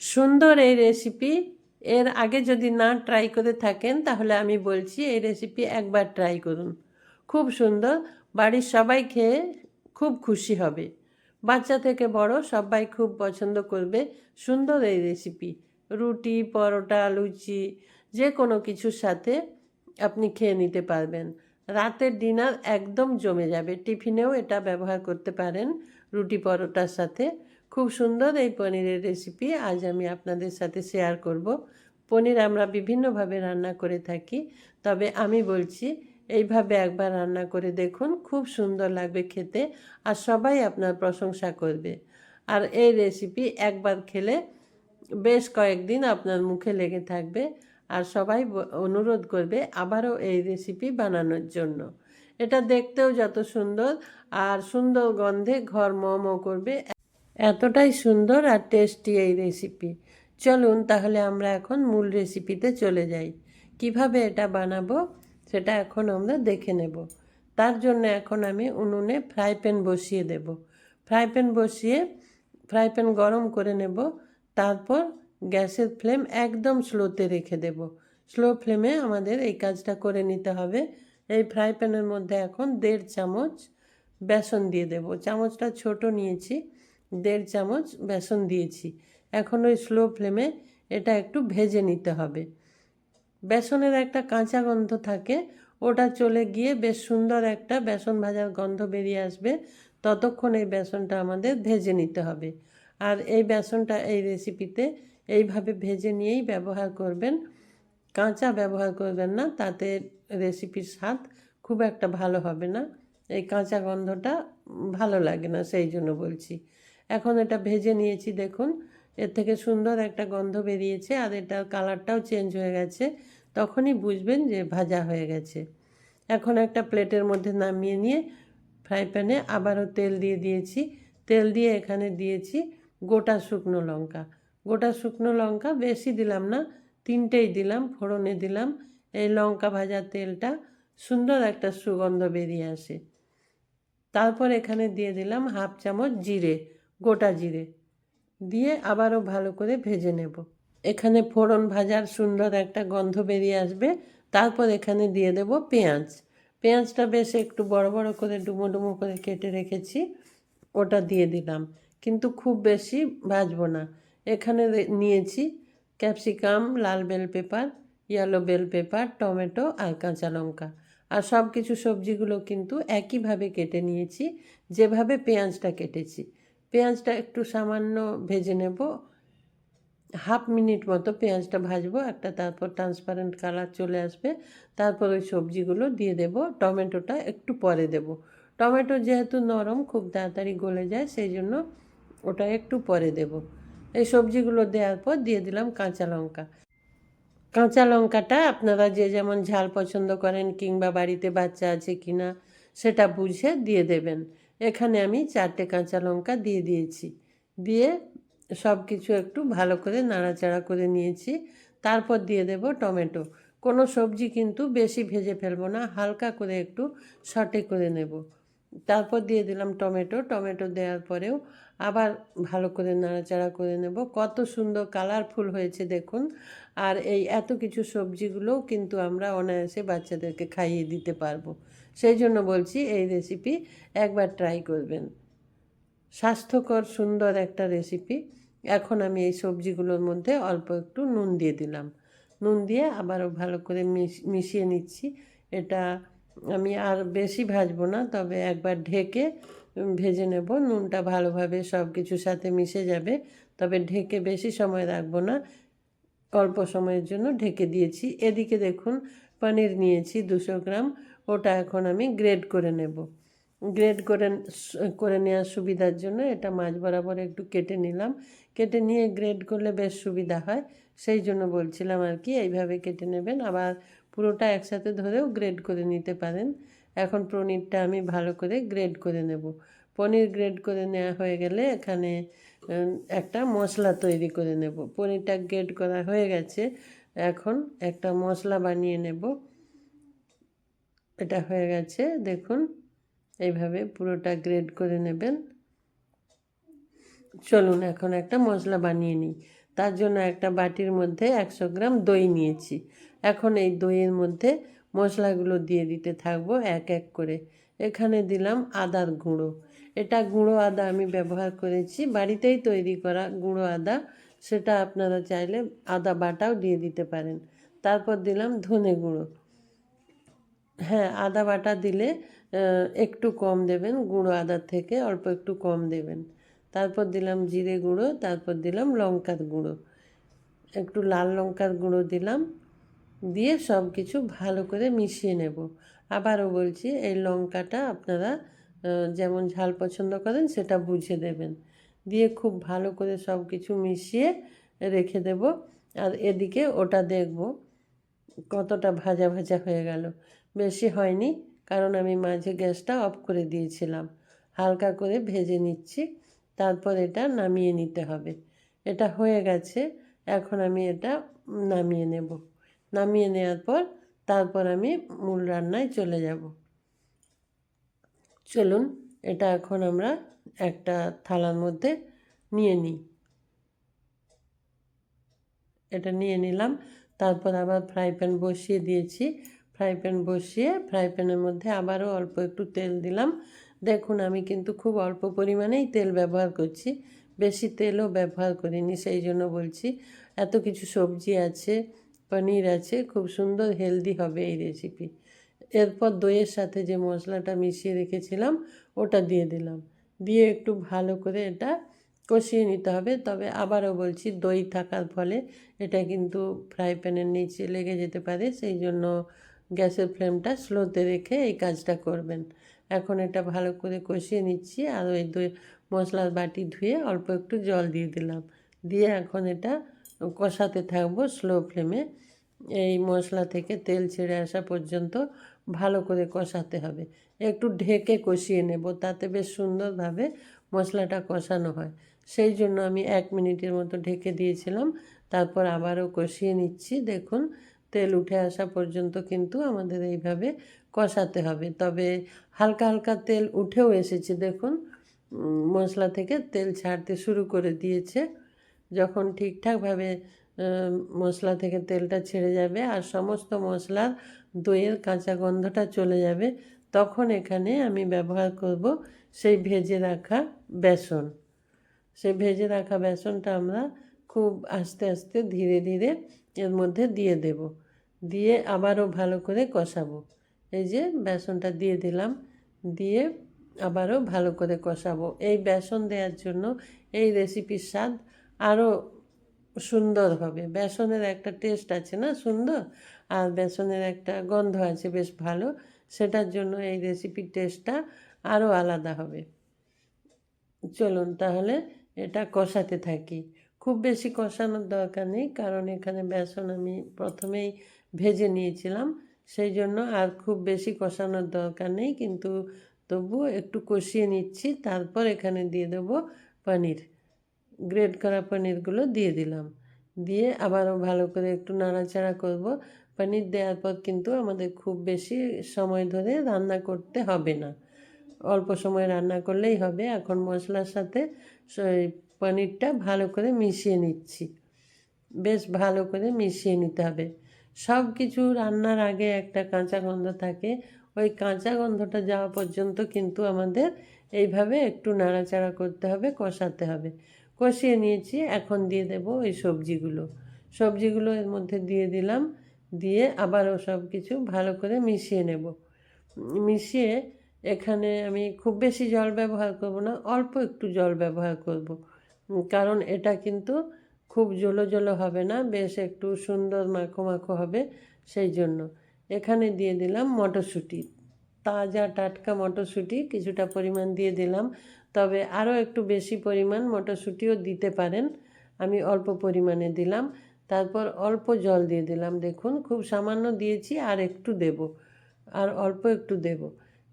সুন্দর এই রেসিপি এর আগে যদি না ট্রাই করে থাকেন, তাহলে আমি বলছি এই রেসিপি একবার ট্রাই করুন। খুব সুন্দর। বাড়ির সবাই খেয়ে খুব খুশি হবে। বাচ্চা থেকে বড় সবাই খুব পছন্দ করবে সুন্দর এই রেসিপি রুটি, পরোটা, লুচি, যে কোনো কিছুর সাথে আপনি খেয়ে নিতে পারবেন। রাতের ডিনার একদম জমে যাবে। টিফিনেও এটা ব্যবহার করতে পারেন রুটি, পরোটার সাথে। খুব সুন্দর এই পনিরের রেসিপি আজ আমি আপনাদের সাথে শেয়ার করব। পনির আমরা বিভিন্নভাবে রান্না করে থাকি, তবে আমি বলছি এইভাবে একবার রান্না করে দেখুন, খুব সুন্দর লাগবে খেতে আর সবাই আপনার প্রশংসা করবে। আর এই রেসিপি একবার খেলে বেশ কয়েকদিন আপনার মুখে লেগে থাকবে আর সবাই অনুরোধ করবে আবারও এই রেসিপি বানানোর জন্য। এটা দেখতেও যত সুন্দর আর সুন্দর গন্ধে ঘর মম করবে এতটাই সুন্দর আর টেস্টি এই রেসিপি চলুন তাহলে আমরা এখন মূল রেসিপিতে চলে যাই। কীভাবে এটা বানাবো সেটা এখন আমরা দেখে নেব। তার জন্য এখন আমি উনুনে ফ্রাই প্যান বসিয়ে দেব। ফ্রাই প্যান বসিয়ে ফ্রাই প্যান গরম করে নেব। তারপর গ্যাসের ফ্লেম একদম স্লোতে রেখে দেব। স্লো ফ্লেমে আমাদের এই কাজটা করে নিতে হবে। এই ফ্রাই প্যানের মধ্যে এখন দেড় চামচ বেসন দিয়ে দেব। চামচটা ছোট নিয়েছি। দেড় চামচ বেসন দিয়েছি। এখন ওই স্লো ফ্লেমে এটা একটু ভেজে নিতে হবে। বেসনের একটা কাঁচা গন্ধ থাকে, ওটা চলে গিয়ে বেশ সুন্দর একটা বেসন ভাজার গন্ধ বেরিয়ে আসবে। ততক্ষণ এই বেসনটা আমাদের ভেজে নিতে হবে। আর এই বেসনটা এই রেসিপিতে এইভাবে ভেজে নিয়েই ব্যবহার করবেন। কাঁচা ব্যবহার করবেন না, তাতে রেসিপির স্বাদ খুব একটা ভালো হবে না। এই কাঁচা গন্ধটা ভালো লাগে না, সেই জন্য বলছি। এখন এটা ভেজে নিয়েছি, দেখুন। এর থেকে সুন্দর একটা গন্ধ বেরিয়েছে আর এটার কালারটাও চেঞ্জ হয়ে গেছে। তখনই বুঝবেন যে ভাজা হয়ে গেছে। এখন একটা প্লেটের মধ্যে নামিয়ে নিয়ে ফ্রাই প্যানে আবারও তেল দিয়ে দিয়েছি। তেল দিয়ে এখানে দিয়েছি গোটা শুকনো লঙ্কা। গোটা শুকনো লঙ্কা বেশি দিলাম না, তিনটেই দিলাম, ফোড়নে দিলাম। এই লঙ্কা ভাজা তেলটা সুন্দর একটা সুগন্ধ বেরিয়ে আসে। তারপর এখানে দিয়ে দিলাম হাফ চামচ জিরে। গোটা জিরে দিয়ে আবারও ভালো করে ভেজে নেব। এখানে ফোড়ন ভাজার সুন্দর একটা গন্ধ বেরিয়ে আসবে। তারপর এখানে দিয়ে দেব পেঁয়াজ। পেঁয়াজটা বেশ একটু বড় বড় করে, ডুমো ডুমো করে কেটে রেখেছি। ওটা দিয়ে দিলাম। কিন্তু খুব বেশি ভাজবো না। এখানে নিয়েছি ক্যাপসিকাম, লাল bell pepper, yellow bell pepper, tomato আর কাঁচা লঙ্কা। আর সব কিছু সবজিগুলো কিন্তু একইভাবে কেটে নিয়েছি। যেভাবে পেঁয়াজটা কেটেছি। পেঁয়াজটা একটু সামান্য ভেজে নেব। হাফ মিনিট মতো পেঁয়াজটা ভাজবো, একটা তারপর ট্রান্সপারেন্ট কালার চলে আসবে। তারপর ওই সবজিগুলো দিয়ে দেব, টমেটোটা একটু পরে দেব। টমেটো যেহেতু নরম, খুব তাড়াতাড়ি গলে যায়, সেই জন্য ওটা একটু পরে দেব। এই সবজিগুলো দেওয়ার পর দিয়ে দিলাম কাঁচা লঙ্কা। কাঁচা লঙ্কাটা আপনারা যে যেমন ঝাল পছন্দ করেন কিংবা বাড়িতে বাচ্চা আছে কিনা, সেটা বুঝে দিয়ে দেবেন। এখানে আমি চারটে কাঁচা লঙ্কা দিয়ে দিয়েছি। দিয়ে সব কিছু একটু ভালো করে নাড়াচাড়া করে নিয়েছি। তারপর দিয়ে দেব টমেটো। কোনো সবজি কিন্তু বেশি ভেজে ফেলব না, হালকা করে একটু সটে করে নেব। তারপর দিয়ে দিলাম টমেটো। টমেটো দেওয়ার পরেও আবার ভালো করে নাড়াচাড়া করে নেব। কত সুন্দর কালারফুল হয়েছে দেখুন। আর এই এত কিছু সবজিগুলোও কিন্তু আমরা অনায়াসে বাচ্চাদেরকে খাইয়ে দিতে পারব। সেই জন্য বলছি এই রেসিপি একবার ট্রাই করবেন। স্বাস্থ্যকর, সুন্দর একটা রেসিপি এখন আমি এই সবজিগুলোর মধ্যে অল্প একটু নুন দিয়ে দিলাম। নুন দিয়ে আবারও ভালো করে মিশ- মিশিয়ে নিচ্ছি। এটা আমি আর বেশি ভাজবো না, তবে একবার ঢেকে ভেজে নেব। নুনটা ভালোভাবে সব কিছুর সাথে মিশে যাবে। তবে ঢেকে বেশি সময় রাখব না। অল্প সময়ের জন্য ঢেকে দিয়েছি। এদিকে দেখুন, পনির নিয়েছি দুশো গ্রাম। ওটা এখন আমি গ্রেড করে নেব। গ্রেড করে করে নেওয়ার সুবিধার জন্য এটা মাছ বরাবর একটু কেটে নিলাম। কেটে নিয়ে গ্রেড করলে বেশ সুবিধা হয়। সেই জন্য বলছিলাম আর কি, এইভাবে কেটে নেবেন। আবার পুরোটা একসাথে ধরেও গ্রেড করে নিতে পারেন। এখন পনিরটা আমি ভালো করে গ্রেড করে নেব। পনির গ্রেড করে নেওয়া হয়ে গেলে এখানে একটা মশলা তৈরি করে নেব। পনিরটা গ্রেড করা হয়ে গেছে, এখন একটা মশলা বানিয়ে নেব। এটা হয়ে গেছে, দেখুন, এইভাবে পুরোটা গ্রেড করে নেবেন। চলুন, এখন একটা মশলা বানিয়ে নিই। তার জন্য একটা বাটির মধ্যে একশো গ্রাম দই নিয়েছি। এখন এই দইয়ের মধ্যে মশলাগুলো দিয়ে দিতে থাকব এক এক করে। এখানে দিলাম আদার গুঁড়ো। এটা গুঁড়ো আদা আমি ব্যবহার করেছি। বাড়িতেই তৈরি করা গুঁড়ো আদা, সেটা আপনারা চাইলে আদা বাটাও দিয়ে দিতে পারেন। তারপর দিলাম ধনে গুঁড়ো। হ্যাঁ আদা বাটা দিলে একটু কম দেবেন, গুঁড়ো আদার থেকে অল্প একটু কম দেবেন। তারপর দিলাম জিরে গুঁড়ো, তারপর দিলাম লঙ্কার গুঁড়ো। একটু লাল লঙ্কার গুঁড়ো দিলাম। দিয়ে সব কিছু ভালো করে মিশিয়ে নেব। আবারও বলছি, এই লঙ্কাটা আপনারা যেমন ঝাল পছন্দ করেন সেটা বুঝে দেবেন। দিয়ে খুব ভালো করে সব কিছু মিশিয়ে রেখে দেব। আর এদিকে ওটা দেখব কতটা ভাজা ভাজা হয়ে গেল। বেশি হয়নি, কারণ আমি মাঝে গ্যাসটা অফ করে দিয়েছিলাম। হালকা করে ভেজে নিচ্ছি, তারপর এটা নামিয়ে নিতে হবে। এটা হয়ে গেছে, এখন আমি এটা নামিয়ে নেব। নামিয়ে নেওয়ার পর তারপর আমি মূল রান্নায় চলে যাব। চলুন, এটা এখন আমরা একটা থালার মধ্যে নিয়ে নিই। এটা নিয়ে নিলাম, তারপর আবার ফ্রাই প্যান বসিয়ে দিয়েছি। ফ্রাই প্যান বসিয়ে ফ্রাই প্যানের মধ্যে আবারও অল্প একটু তেল দিলাম। দেখুন, আমি কিন্তু খুব অল্প পরিমাণেই তেল ব্যবহার করছি। বেশি তেলও ব্যবহার করিনি, সেই জন্য বলছি। এত কিছু সবজি আছে পনির আছে, খুব সুন্দর হেলদি হবে এই রেসিপি এরপর দইয়ের সাথে যে মশলাটা মিশিয়ে রেখেছিলাম, ওটা দিয়ে দিলাম। দিয়ে একটু ভালো করে এটা কষিয়ে নিতে হবে। তবে আবারও বলছি, দই থাকার ফলে এটা কিন্তু ফ্রাই প্যানের নিচে লেগে যেতে পারে, সেই জন্য গ্যাসের ফ্লেমটা স্লোতে রেখে এই কাজটা করবেন। এখন এটা ভালো করে কষিয়ে নিচ্ছি, আর ওই দই মশলার বাটি ধুয়ে অল্প একটু জল দিয়ে দিলাম। দিয়ে এখন এটা কষাতে থাকব স্লো ফ্লেমে এই মশলা থেকে তেল ছেড়ে আসা পর্যন্ত ভালো করে কষাতে হবে। একটু ঢেকে কষিয়ে নেব, তাতে বেশ সুন্দরভাবে মশলাটা কষানো হয়। সেই জন্য আমি এক মিনিটের মতো ঢেকে দিয়েছিলাম, তারপর আবারও কষিয়ে নিচ্ছি। দেখুন, তেল উঠে আসা পর্যন্ত কিন্তু আমাদের এইভাবে কষাতে হবে। তবে হালকা হালকা তেল উঠেও এসেছে, দেখুন। মশলা থেকে তেল ছাড়তে শুরু করে দিয়েছে। যখন ঠিকঠাকভাবে মশলা থেকে তেলটা ছেড়ে যাবে আর সমস্ত মশলার দইয়ের কাঁচা গন্ধটা চলে যাবে, তখন এখানে আমি ব্যবহার করব সেই ভেজে রাখা বেসন। সেই ভেজে রাখা বেসনটা আমরা খুব আস্তে আস্তে ধীরে ধীরে এর মধ্যে দিয়ে দেব। দিয়ে আবারও ভালো করে কষাবো। এই যে বেসনটা দিয়ে দিলাম, দিয়ে আবারও ভালো করে কষাবো। এই বেসন দেওয়ার জন্য এই রেসিপির স্বাদ আরও সুন্দর হবে। বেসনের একটা টেস্ট আছে না সুন্দর? আর বেসনের একটা গন্ধ আছে বেশ ভালো। সেটার জন্য এই রেসিপির টেস্টটা আরও আলাদা হবে। চলুন তাহলে এটা কষাতে থাকি। খুব বেশি কষানোর দরকার নেই, কারণ এখানে বেসন আমি প্রথমেই ভেজে নিয়েছিলাম। সেই জন্য আর খুব বেশি কষানোর দরকার নেই, কিন্তু তবুও একটু কষিয়ে নিচ্ছি। তারপর এখানে দিয়ে দেবো পনির। গ্রেড করা পনিরগুলো দিয়ে দিলাম। দিয়ে আবারও ভালো করে একটু নাড়াচাড়া করব। পনির দেওয়ার পর কিন্তু আমাদের খুব বেশি সময় ধরে রান্না করতে হবে না। অল্প সময় রান্না করলেই হবে। এখন মশলার সাথে পনিরটা ভালো করে মিশিয়ে নিচ্ছি। বেশ ভালো করে মিশিয়ে নিতে হবে। সব কিছু রান্নার আগে একটা কাঁচা গন্ধ থাকে। ওই কাঁচা গন্ধটা যাওয়া পর্যন্ত কিন্তু আমাদের এইভাবে একটু নাড়াচাড়া করতে হবে, কষাতে হবে। কষিয়ে নিয়েছি, এখন দিয়ে দেব ওই সবজিগুলো। সবজিগুলো এর মধ্যে দিয়ে দিলাম, দিয়ে আবারও সব কিছু ভালো করে মিশিয়ে নেব। মিশিয়ে এখানে আমি খুব বেশি জল ব্যবহার করব না, অল্প একটু জল ব্যবহার করব। কারণ এটা কিন্তু খুব জলো জলো হবে না, বেশ একটু সুন্দর মাখো মাখো হবে, সেই জন্য। এখানে দিয়ে দিলাম মটরশুঁটি। তাজা টাটকা মটরশুঁটি কিছুটা পরিমাণ দিয়ে দিলাম। তবে আরও একটু বেশি পরিমাণ মটরশুঁটিও দিতে পারেন। আমি অল্প পরিমাণে দিলাম। তারপর অল্প জল দিয়ে দিলাম। দেখুন, খুব সামান্য দিয়েছি, আর একটু দেব। আর অল্প একটু দেব।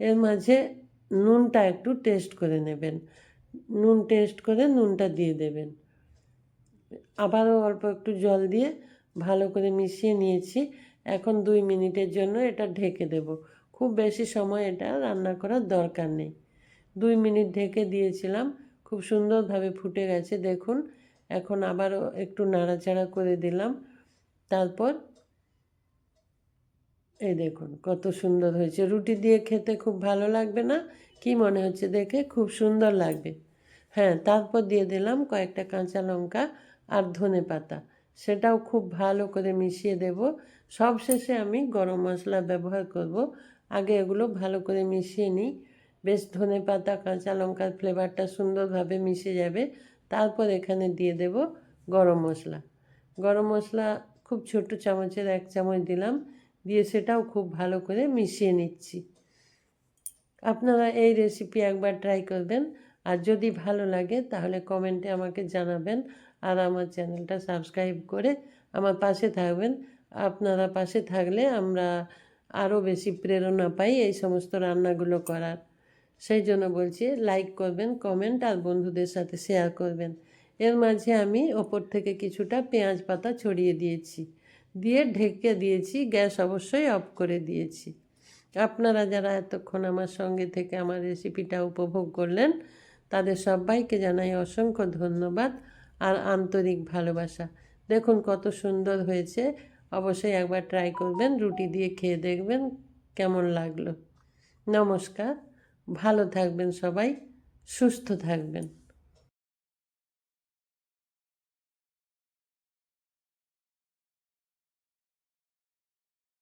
এর মাঝে নুনটা একটু টেস্ট করে নেবেন। নুন টেস্ট করে নুনটা দিয়ে দেবেন। আবারও অল্প একটু জল দিয়ে ভালো করে মিশিয়ে নিয়েছি। এখন দুই মিনিটের জন্য এটা ঢেকে দেব। খুব বেশি সময় এটা রান্না করার দরকার নেই। দুই মিনিট ঢেকে দিয়েছিলাম, খুব সুন্দরভাবে ফুটে গেছে, দেখুন। এখন আবারও একটু নাড়াচাড়া করে দিলাম। তারপর এই দেখুন, কত সুন্দর হয়েছে। রুটি দিয়ে খেতে খুব ভালো লাগবে না? কি মনে হচ্ছে দেখে? খুব সুন্দর লাগবে। হ্যাঁ তারপর দিয়ে দিলাম কয়েকটা কাঁচা লঙ্কা আর ধনে পাতা। সেটাও খুব ভালো করে মিশিয়ে দেব। সবশেষে আমি গরম মশলা ব্যবহার করব। আগে এগুলো ভালো করে মিশিয়ে নিই। বেশ ধনে পাতা, কাঁচা লঙ্কার ফ্লেভারটা সুন্দরভাবে মিশে যাবে। তারপর এখানে দিয়ে দেব গরম মশলা। গরম মশলা খুব ছোট চামচের এক চামচ দিলাম। দিয়ে সেটাও খুব ভালো করে মিশিয়ে নিচ্ছি। আপনারা এই রেসিপি একবার ট্রাই করবেন। আর যদি ভালো লাগে তাহলে কমেন্টে আমাকে জানাবেন। আর আমার চ্যানেলটা সাবস্ক্রাইব করে আমার পাশে থাকবেন। আপনারা পাশে থাকলে আমরা আরও বেশি প্রেরণা পাই এই সমস্ত রান্নাগুলো করার। সেই জন্য বলছি লাইক করবেন কমেন্ট আর বন্ধুদের সাথে শেয়ার করবেন। এর মাঝে আমি ওপর থেকে কিছুটা পেঁয়াজ পাতা ছড়িয়ে দিয়েছি। দিয়ে ঢেকে দিয়েছি, গ্যাস অবশ্যই অফ করে দিয়েছি। আপনারা যারা এতক্ষণ আমার সঙ্গে থেকে আমার রেসিপিটা উপভোগ করলেন, তাদের সবাইকে জানাই অসংখ্য ধন্যবাদ আর আন্তরিক ভালোবাসা। দেখুন কত সুন্দর হয়েছে। অবশ্যই একবার ট্রাই করবেন, রুটি দিয়ে খেয়ে দেখবেন কেমন লাগল। নমস্কার, ভালো থাকবেন সবাই, সুস্থ থাকবেন।